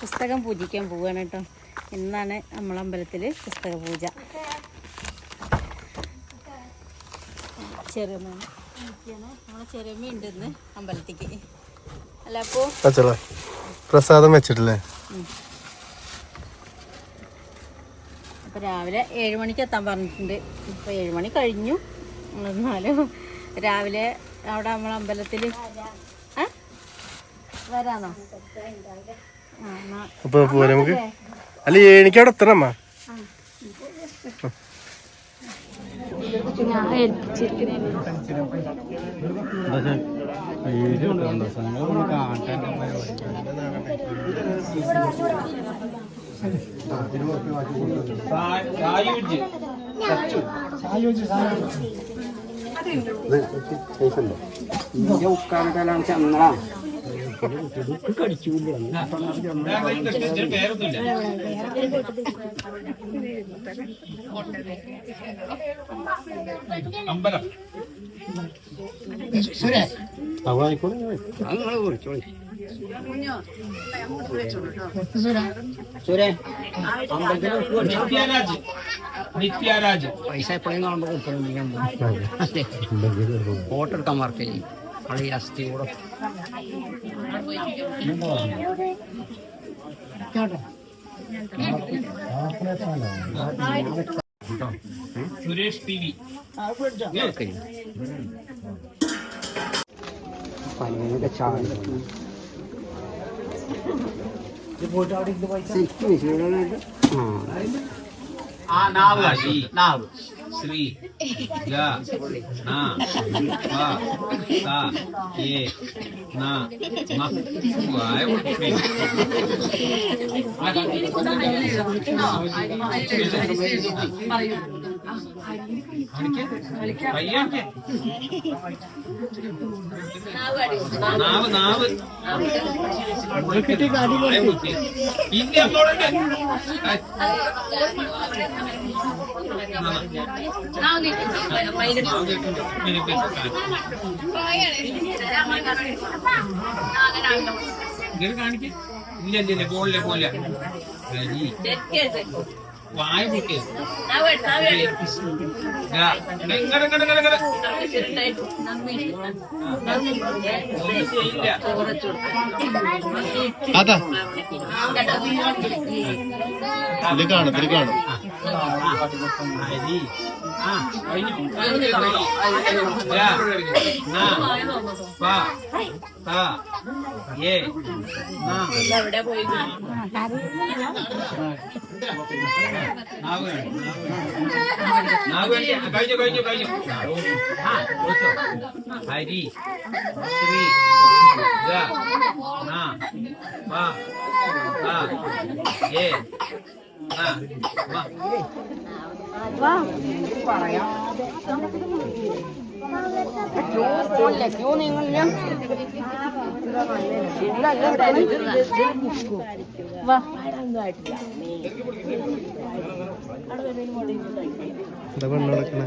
പുസ്തകം പൂജിക്കാൻ പോവുകയാണ് കേട്ടോ. ഇന്നാണ് നമ്മളെ അമ്പലത്തിൽ പുസ്തക പൂജ. ചെറുമ നമ്മളെ ചെറുമ ഉണ്ട് ഇന്ന് അമ്പലത്തിക്ക്. അല്ല അപ്പോൾ വെച്ചോളെ പ്രസാദം വെച്ചിട്ടില്ലേ? അപ്പോൾ രാവിലെ ഏഴ് മണിക്ക് എത്താൻ പറഞ്ഞിട്ടുണ്ട്. ഇപ്പോൾ ഏഴ് മണി കഴിഞ്ഞു. എന്നാലും രാവിലെ അവിടെ നമ്മളെ അമ്പലത്തിൽ വരാന്നോ അപ്പൊ പോവാ നമുക്ക്? അല്ല എനിക്ക് അവിടെ എത്തണമ്മ ഞാൻ ഏൽപ്പിച്ചിരിക്കുന്നേ അമ്പലം നിത്യാരാജ്. പൈസ എപ്പോഴും കാണുമ്പോൾ ഫോട്ടോ എടുക്കാൻ മാർക്ക് ചെയ്യും. അസ്ഥി കൂടെ. Suresh T V. പനിയൊക്കെ ചാടി. ശരിക്കും വിഷയം ആ ആ നാവ്. നാവ്. ശ്രീ ഗ ന വ ത ഏ ന മ വായ ഉപ്പേ. കാണിക്ക്. ഇല്ല ഇല്ല ഇല്ല. പോലെ പോലെ വായ പൊട്ടി. അതാ ഇത് കാണും ഇത് കാണും. കഴിഞ്ഞു ര ന പ ത ഏ ന നാവ് വേണം, നാവ് വേണം. നാവ് വേണം. കഴിഞ്ഞു കഴിഞ്ഞു കഴിഞ്ഞു ആ കൊടുത്തോ. ഹരി ശ്രീ ഗ ന പ ത ഏ ന മ വാ എന്താ പെണ്ണ് നടക്കണേ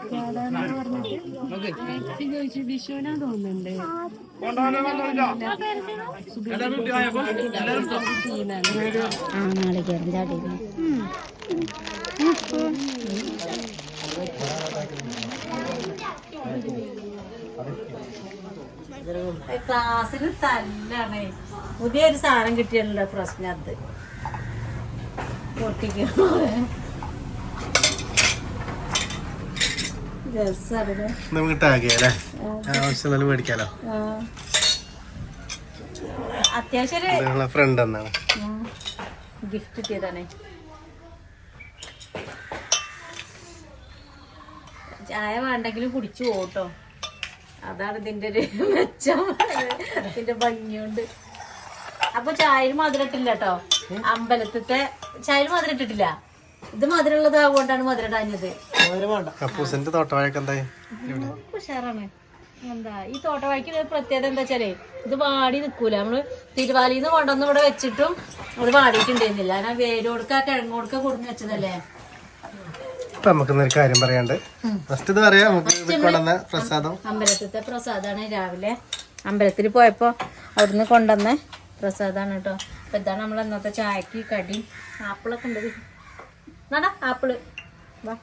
വൈ കുട്ടാ നാളെ ആ നാളികേരം ചാടി ക്ലാസ്സിൽ തല്ലാണ്. പുതിയൊരു സാധനം കിട്ടിയല്ലോ പ്രശ്നം അത് പൊട്ടിക്കോ നമുക്ക് ടാഗ് ചെയ്യാം അല്ലേ? ആവശ്യമുള്ള മേടിക്കാലോ. അത്യാവശ്യം ഫ്രണ്ട് എന്നാണ്. ഗിഫ്റ്റ് ചെയ്താണേ ചായ വേണ്ടെങ്കിലും കുടിച്ചു പോട്ടോ അതാണ് ഇതിന്റെ ഒരു മെച്ചം. ഇതിന്റെ ഭംഗിയുണ്ട്. അപ്പൊ ചായയിൽ മധുരം ഇട്ടില്ല കേട്ടോ. അമ്പലത്തിത്തെ ചായയിൽ മധുരം ഇട്ടിട്ടില്ല. ഇത് മധുരമുള്ളത് ആവുകൊണ്ടാണ് മധുരം ഇടാഞ്ഞത് അപ്പൂസിന്റെ തോട്ടവാഴൊക്കെ എന്തായി ഉഷാറാണ്. എന്താ ഈ തോട്ടവാഴക്ക് ഒരു പ്രത്യേകത എന്താ വെച്ചാലേ ഇത് വാടി നിൽക്കൂല നമ്മൾ തിരുവാലിന്ന് കൊണ്ടുവന്ന് ഇവിടെ വെച്ചിട്ടും അത് വാടിയിട്ടുണ്ടായിരുന്നില്ല. ഞാൻ വേരോടുക്ക കിഴങ്ങോടുക്ക കൊടുന്ന് വെച്ചതല്ലേ? ഇപ്പൊ നമുക്ക് കാര്യം പറയാണ്ട് ഫസ്റ്റ് ഇത് പറയാം. നമുക്ക് ഇത് കൊണ്ടുവന്ന പ്രസാദം. അമ്പലത്തിലത്തെ പ്രസാദാണ് രാവിലെ. അമ്പലത്തിൽ പോയപ്പോ അവിടുന്ന് കൊണ്ടുവന്ന പ്രസാദാണ് കേട്ടോ. അപ്പൊ ഇതാണ് നമ്മൾ ഇന്നത്തെ ചായക്ക് കടി ആപ്പിളൊക്കെ ഉണ്ട് നടാ ആപ്പിൾ. വാ.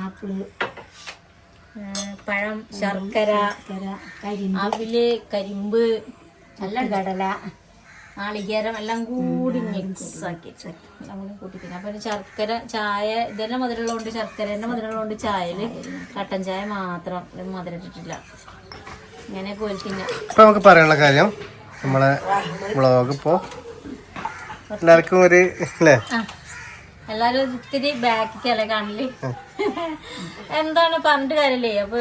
ആപ്പിൾ. പഴം ശർക്കര അവിൽ കരിമ്പ്. നല്ല കടല നാളികേരം എല്ലാം കൂടി മിക്സ് ആക്കി. എല്ലാം കൂടി അപ്പൊ ശർക്കര ചായ ഇതെല്ലാം മധുരമുള്ളതുകൊണ്ട് ശർക്കര തന്നെ മധുരമുള്ളതുകൊണ്ട് ചായയിൽ കട്ടൻ ചായ മാത്രം ഇത് മധുരം ഇട്ടിട്ടില്ല ഇങ്ങനെ കോരി തിന്നാം ഇപ്പൊ നമുക്ക് പറയാനുള്ള കാര്യം നമ്മളെ വ്ളോഗ് ഇപ്പോ എല്ലാവർക്കും ഒരു അല്ലേ ആ. എല്ലാരും ഇത്തിരി ബാക്കിക്കല്ലേ കാണൽ എന്താണ് പറഞ്ഞിട്ട് കാര്യല്ലേ അപ്പൊ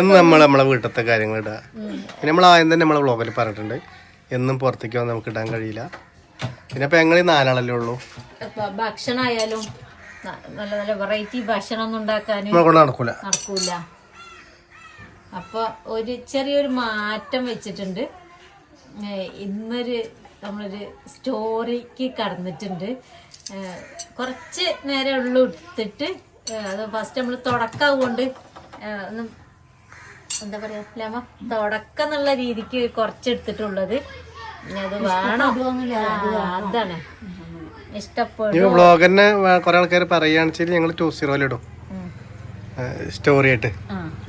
എന്ന് നമ്മൾ നമ്മളെ വീട്ടിലത്തെ കാര്യങ്ങൾ ഇടുക പിന്നെ നമ്മൾ ആദ്യം തന്നെ നമ്മളെ വ്ളോഗിൽ പറഞ്ഞിട്ടുണ്ട്. എന്നും പുറത്തേക്ക് വന്ന് നമുക്ക് ഇടാൻ കഴിയില്ല. പിന്നെ ഇപ്പൊ ഞങ്ങൾ നാലാളല്ലേ ഉള്ളൂ. ഭക്ഷണമായാലും നല്ല നല്ല വെറൈറ്റി ഭക്ഷണം ഒന്നും ഉണ്ടാക്കാനും നടക്കൂല. നടക്കൂല. അപ്പൊ ഒരു ചെറിയൊരു മാറ്റം വെച്ചിട്ടുണ്ട്. ഇന്നൊരു നമ്മളൊരു സ്റ്റോറിക്ക് കടന്നിട്ടുണ്ട്. കുറച്ച് നേരം ഉള്ളു എടുത്തിട്ട്. അത് ഫസ്റ്റ് നമ്മൾ തുടക്കാവുകൊണ്ട് ഒന്ന് എന്താ പറയാ ലേമ? തുടക്കം എന്നുള്ള രീതിക്ക് കുറച്ച് എടുത്തിട്ടുള്ളത് ഇനി അത് വേണം. അതാണ്. ഇഷ്ടപ്പെടും വ്ളോഗ് തന്നെ കുറെ ആൾക്കാർ പറയുകയാണെന്ന് ഞങ്ങൾ ടു സീറോയിലിടും. സ്റ്റോറി ആയിട്ട്.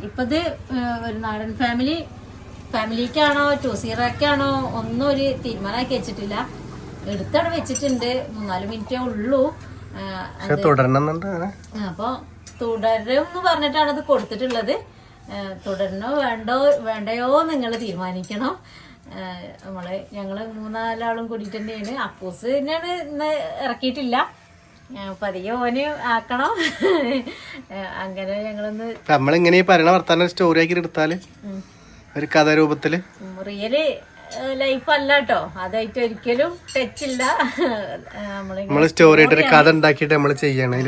ഇപ്പത് ഒരു നാടൻ ഫാമിലി ഫാമിലിക്കാണോ ടു സീറോക്കാണോ ഒന്നും ഒരു തീരുമാനമാക്കി വെച്ചിട്ടില്ല. എടുത്തവിടെ വെച്ചിട്ടുണ്ട്. മൂന്നാൽ മിനിറ്റേ ഉള്ളൂ. അപ്പൊ തുടരും എന്ന് പറഞ്ഞിട്ടാണ് അത് കൊടുത്തിട്ടുള്ളത്. തുടരണോ വേണ്ടോ വേണ്ടയോ നിങ്ങൾ തീരുമാനിക്കണം. നമ്മൾ ഞങ്ങൾ മൂന്നാലാളും കൂടിയിട്ട് തന്നെയാണ്. അപ്പൂസ് തന്നെയാണ് ഇന്ന് ഇറക്കിയിട്ടില്ല. പതിയെ ഓന് ആക്കണം. അങ്ങനെ ഞങ്ങളൊന്ന് നമ്മളിങ്ങനെ പറയണ വർത്താനം സ്റ്റോറി ആക്കി എടുത്താൽ. ഒരു കഥാരൂപത്തിൽ? റിയൽ ലൈഫ് അല്ല കേട്ടോ അതായിട്ട് ഒരിക്കലും ടച്ച് ഇല്ല നമ്മൾ സ്റ്റോറി ആയിട്ട് ഒരു കഥ ഉണ്ടാക്കിയിട്ട് നമ്മൾ ചെയ്യണേൽ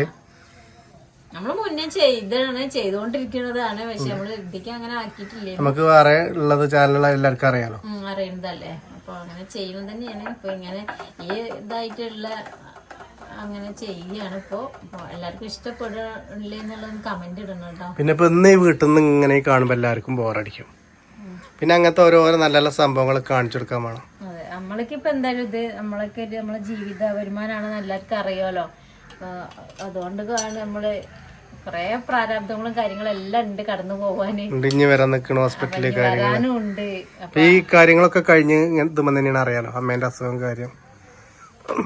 നമ്മൾ മുന്നേ ചെയ്താണ് ചെയ്തുകൊണ്ടിരിക്കുന്നതാണ് പക്ഷെ നമ്മൾ ഇതിക്ക് അങ്ങനെ ആക്കിയിട്ടില്ലേ? നമുക്ക് വേറെ ഉള്ളത് ചാനലുകൾ എല്ലാവർക്കും അറിയാലോ. അറിയണതല്ലേ? അപ്പൊ അങ്ങനെ ചെയ്യുന്നത് തന്നെയാണ്. ഇപ്പൊ ഇങ്ങനെ ഈ ഇതായിട്ടുള്ള അങ്ങനെ ചെയ്യാണ്. ഇപ്പോ എല്ലാവർക്കും ഇഷ്ടപ്പെടില്ലേ എന്നുള്ളത് കമന്റ് ഇടണം കേട്ടോ പിന്നെ ഇപ്പൊ ഇന്ന് ഈ വീട്ടിൽ നിന്ന് ഇങ്ങനെ കാണുമ്പോ എല്ലാവർക്കും ബോറടിക്കും പിന്നെ അങ്ങനത്തെ ഓരോരോ നല്ല നല്ല സംഭവങ്ങൾ കാണിച്ചു കൊടുക്കാൻ വേണം. അതെ. ഇപ്പൊ എന്തായാലും ഇത് നമ്മളൊക്കെ ഒരു നമ്മളെ ജീവിത വരുമാനമാണെന്ന് എല്ലാവർക്കും അറിയാലോ അതുകൊണ്ട് നമ്മൾ കൊറേ പ്രാരാബ്ദങ്ങളും കാര്യങ്ങളും എല്ലാം ഉണ്ട് കടന്നു പോവാന്. ഇനി വരാൻ നിൽക്കണ ഹോസ്പിറ്റലിൽ കാര്യങ്ങൾ ഉണ്ട്. അപ്പൊ ഈ കാര്യങ്ങളൊക്കെ കഴിഞ്ഞ് ഇതുമ്പോൾ തന്നെയാണ് അറിയാലോ അമ്മേന്റെ അസുഖം കാര്യം.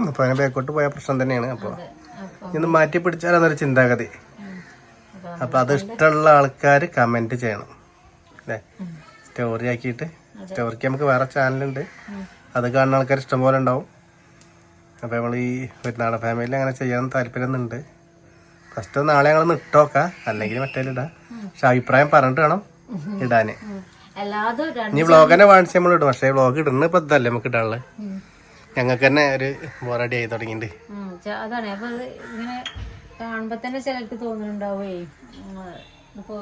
അപ്പൊ അതിനെ ബാക്കോട്ട് പോയ പ്രശ്നം തന്നെയാണ്. അപ്പൊ ഇന്ന് മാറ്റി പിടിച്ചാലെന്നൊരു ചിന്താഗതി. അപ്പൊ അപ്പൊ അത് ഇഷ്ടമുള്ള ആൾക്കാർ കമന്റ് ചെയ്യണം. അല്ലേ? സ്റ്റോറി ആക്കിയിട്ട്. സ്റ്റോറിക്ക് നമുക്ക് വേറെ ചാനലുണ്ട് അത് കാണുന്ന ആൾക്കാർ ഇഷ്ടംപോലെ ഉണ്ടാവും. അപ്പോൾ നമ്മൾ ഈ പെരുന്നാള ഫാമിലി അങ്ങനെ ചെയ്യാൻ താല്പര്യമുണ്ട് ഫസ്റ്റ് നാളെ ഞങ്ങൾ ഇട്ടോക്കാം അല്ലെങ്കിൽ മറ്റേ ഇടാം. പക്ഷെ അഭിപ്രായം പറഞ്ഞിട്ട് വേണം ഇടാൻ ഇനി വ്ളോഗ് തന്നെ വാങ്ങിച്ച് നമ്മൾ ഇടും. പക്ഷേ വ്ളോഗ് ഇടുന്ന ഇപ്പം ഇതല്ലേ നമുക്ക് ഇടാനുള്ളത് ഞങ്ങൾക്ക് തന്നെ ഒരു ബോറടി ആയി തുടങ്ങിയിട്ടുണ്ട് അതാണ്. അപ്പൊ ഇങ്ങനെ കാണുമ്പോ തന്നെ ചിലർക്ക് തോന്നുന്നുണ്ടാവേ ഇപ്പൊ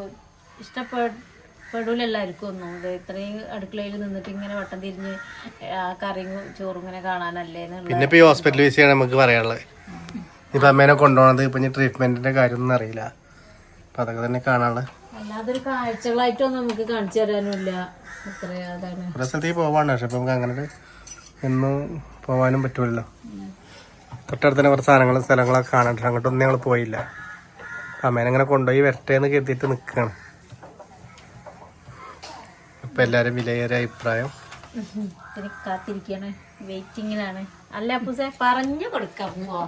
ഇഷ്ടപ്പെടൂല എല്ലാവർക്കും ഒന്നും ഇത് ഇത്രയും അടുക്കളയിൽ നിന്നിട്ട് ഇങ്ങനെ വട്ടം തിരിഞ്ഞ് ആ കറിയും ചോറും ഇങ്ങനെ കാണാനല്ലേ പിന്നെ ഇപ്പൊ ഈ ഹോസ്പിറ്റൽ വിസിയാണ് നമുക്ക് പറയാനുള്ളത്. ഇപ്പൊ അമ്മേനെ കൊണ്ടുപോകണത് ഇപ്പൊ ഇനി ട്രീറ്റ്മെന്റിന്റെ കാര്യമൊന്നും അറിയില്ല. അപ്പൊ അതൊക്കെ തന്നെ കാണാനുള്ളത്. കാഴ്ചകളായിട്ടൊന്നും നമുക്ക് കാണിച്ചു തരാനുമില്ല. അത്ര അതാണ്. കുറെ സ്ഥലത്തേക്ക് പോവാണ്. പക്ഷെ ഇപ്പൊ നമുക്ക് അങ്ങനെ എന്നും പോവാനും പറ്റുമല്ലോ തൊട്ടടുത്ത് തന്നെ കുറച്ച് സാധനങ്ങളും സ്ഥലങ്ങളൊക്കെ കാണാൻ അങ്ങോട്ടൊന്നും ഞങ്ങൾ പോയില്ല. അമ്മേനെ അങ്ങനെ കൊണ്ടുപോയി വരട്ടെ എന്ന് കരുതിയിട്ട് നിൽക്കുകയാണ് ഇപ്പൊ എല്ലാരും വിലയേറിയ അഭിപ്രായം. ഇത്തിരി കാത്തിരിക്കാണ് വെയിറ്റിങ്ങിലാണ്. അല്ല അപ്പൂസെ പറഞ്ഞു കൊടുക്കാം. പോ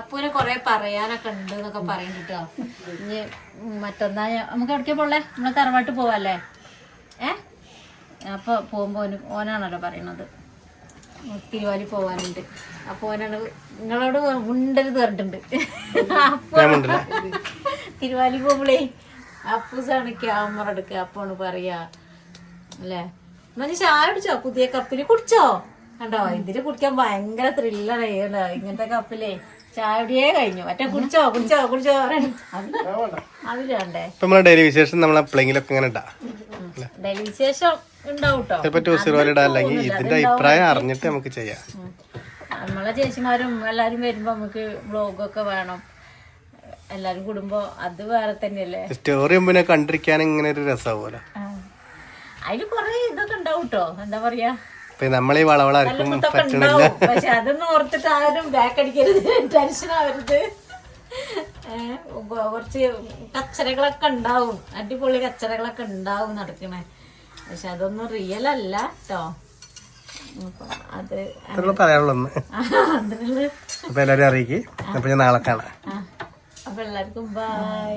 അപ്പൂനെ കൊറേ പറയാനൊക്കെ ഉണ്ട് എന്നൊക്കെ പറയുന്നുട്ടോ ഇനി മറ്റൊന്നാ നമുക്ക് എവിടേക്കാ പോളേ നമ്മളെ തറവാട്ട് പോവാല്ലേ ഏ? അപ്പൊ പോകുമ്പോ ഓന് ഓനാണല്ലോ പറയണത്. തിരുവാലി പോവാനുണ്ട്. അപ്പൊ ഓനാണ് നിങ്ങളോട് ഉണ്ടരുത് പറഞ്ഞിട്ടുണ്ട് അപ്പൊ തിരുവാലി പോകുമ്പോളേ അപ്പൂസാണ് ക്യാമറ എടുക്കുക. അപ്പോണ് പറയാ അല്ലേ? എന്നാ നീ ചായ കുടിച്ചോ? പുതിയ കപ്പിൽ കുടിച്ചോ? കണ്ടോ? ഇതിൽ കുടിക്കാൻ ഭയങ്കര ത്രില്ലാണ് ഇങ്ങനത്തെ കപ്പിലേ ചായടിയേ കഴിഞ്ഞു. മറ്റേ കുടിച്ചോ? കുടിച്ചോ? കുടിച്ചോ? പറയണം. അതിൽ വേണ്ടേ? ഇപ്പൊ നമ്മളെ ഡെയിലി വിശേഷം നമ്മളെ എപ്പോഴെങ്കിലൊക്കെ ഇങ്ങനെ ഇടാം. ഡെയിലി വിശേഷം ഉണ്ടാവും കേട്ടോ ചിലപ്പോ ടൂസർ പോലെ ഇടാം. അല്ലെങ്കിൽ ഇതിന്റെ അഭിപ്രായം അറിഞ്ഞിട്ട് നമുക്ക് ചെയ്യാം. നമ്മളെ ചേച്ചിമാരും എല്ലാരും വരുമ്പോ നമുക്ക് ബ്ലോഗൊക്കെ വേണം. എല്ലാരും കൂടുമ്പോ അത് വേറെ തന്നെയല്ലേ? സ്റ്റോറി കണ്ടിരിക്കാൻ ഇങ്ങനെ ഒരു രസമാവുമല്ലോ അതിൽ കൊറേ ഇതൊക്കെ ഉണ്ടാവും കേട്ടോ എന്താ പറയാ? ഇപ്പൊ നമ്മളീ വളവളാർക്കും കുത്തൊക്കെ പറ്റണില്ല. ഉണ്ടാവും. പക്ഷെ അതൊന്നും ഓർത്തിട്ട് ആരും ബാക്ക് അടിക്കരുത്. ടെൻഷൻ ആവരുത്. ഏഹ് കുറച്ച് കച്ചറകളൊക്കെ ഉണ്ടാവും. അടിപൊളി കച്ചറകളൊക്കെ ഉണ്ടാവും നടക്കണേ. പക്ഷെ അതൊന്നും റിയൽ അല്ല കേട്ടോ അത് പറയാനുള്ളൂ അപ്പൊ എല്ലാവരും അറിയിക്കും. അപ്പൊ ഞാൻ നാളെ കാണാം. അപ്പൊ എല്ലാവർക്കും ബൈ